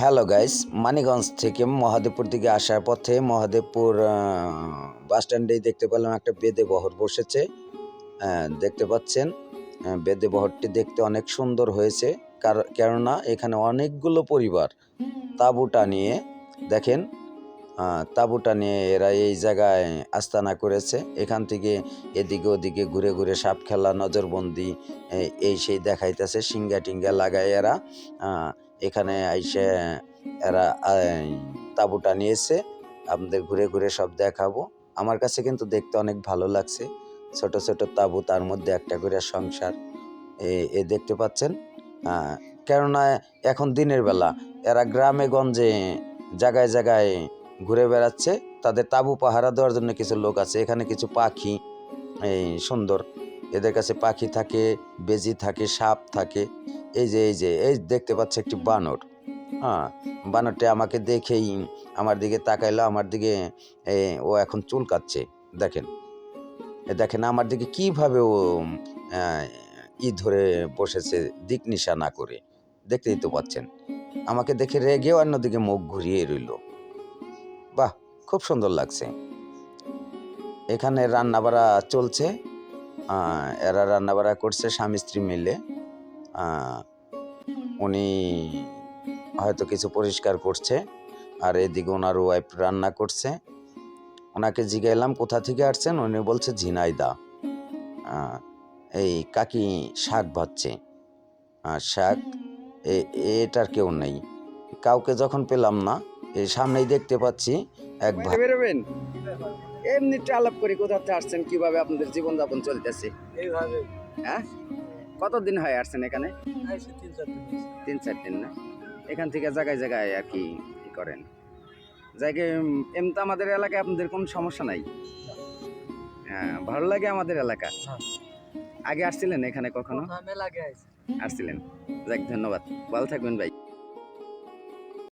Hello guys Maniganj থেকে মহাদেবপুর দিকে আসার পথে মহাদেবপুর বাস স্ট্যান্ডেই দেখতে পেলাম একটা বেদে বহর বসেছে। দেখতে পাচ্ছেন? বেদে বহরটি দেখতে অনেক সুন্দর হয়েছে। কেননা এখানে অনেকগুলো পরিবার তাঁবুটা নিয়ে, দেখেন তাঁবুটা নিয়ে এরা এই জায়গায় আস্তানা করেছে। এখান থেকে এদিকে ওদিকে ঘুরে ঘুরে সাপ খেলা, নজরবন্দি এই- সেই দেখাইতেছে সিঙ্গা টিঙ্গা লাগায় এরা। এখানে আইসে এরা তাঁবুটা নিয়েছে। আপনাদের ঘুরে ঘুরে সব দেখাবো। আমার কাছে কিন্তু দেখতে অনেক ভালো লাগছে। ছোট ছোট তাঁবু, তার মধ্যে একটা করে সংসার। এ- এ দেখতে পাচ্ছেন? কেননা এখন দিনের বেলা। এরা গ্রামে, গঞ্জে জায়গায় জায়গায় ঘুরে বেড়াচ্ছে। তাদের তাঁবু পাহারা দেওয়ার জন্য কিছু লোক আছে। এখানে কিছু পাখি, এই, সুন্দর। এদের কাছে পাখি থাকে, বেজি থাকে, সাপ থাকে। এই যে এই যে, এই দেখতে পাচ্ছে একটি বানর। হ্যাঁ বানরটি আমাকে দেখেই আমার দিকে তাকাইলো, আমার দিকে ও এখন চুল কাচ্ছে দেখেন দেখেন আমার দিকে কীভাবে ও ই ধরে বসেছে দিক নিশা না করে। দেখতেই তো পাচ্ছেন, আমাকে দেখে রেগেও অন্যদিকে মুখ ঘুরিয়ে রইল। বাহ, খুব সুন্দর লাগছে। এখানে রান্নাবাড়া চলছে। এরা রান্নাবাড়া করছে স্বামী স্ত্রী মিলে। উনি হয়তো কিছু পরিষ্কার করছে আর এদিকে ওনার ওয়াইফ রান্না করছে। ওনাকে জিগাইলাম কোথা থেকে আসছেন? উনি বলছে ঝিনাইদা। এই কাকি শাক ভাজছে। আর শাক এ- এটার কেউ নেই। কাউকে যখন পেলাম না এই সামনেই দেখতে পাচ্ছি এক ভাই। বেরোবেন। এমনি আলাপ করি কোথাতে আসছেন? কীভাবে আপনাদের জীবনযাপন চলতেছে? এইভাবে। হ্যাঁ? কতদিন হয় আসছেন এখানে? তিন চার দিন না? এখান থেকে জায়গায় জায়গায় আর কি করেন? জায়গায় এমনি তো আমাদের এলাকায় আপনাদের কোনো সমস্যা নাই? হ্যাঁ ভালো লাগে আমাদের এলাকা। হ্যাঁ। আগে আসছিলেন এখানে কখনো? আসছিলেন। যাক ধন্যবাদ। ভালো থাকবেন ভাই।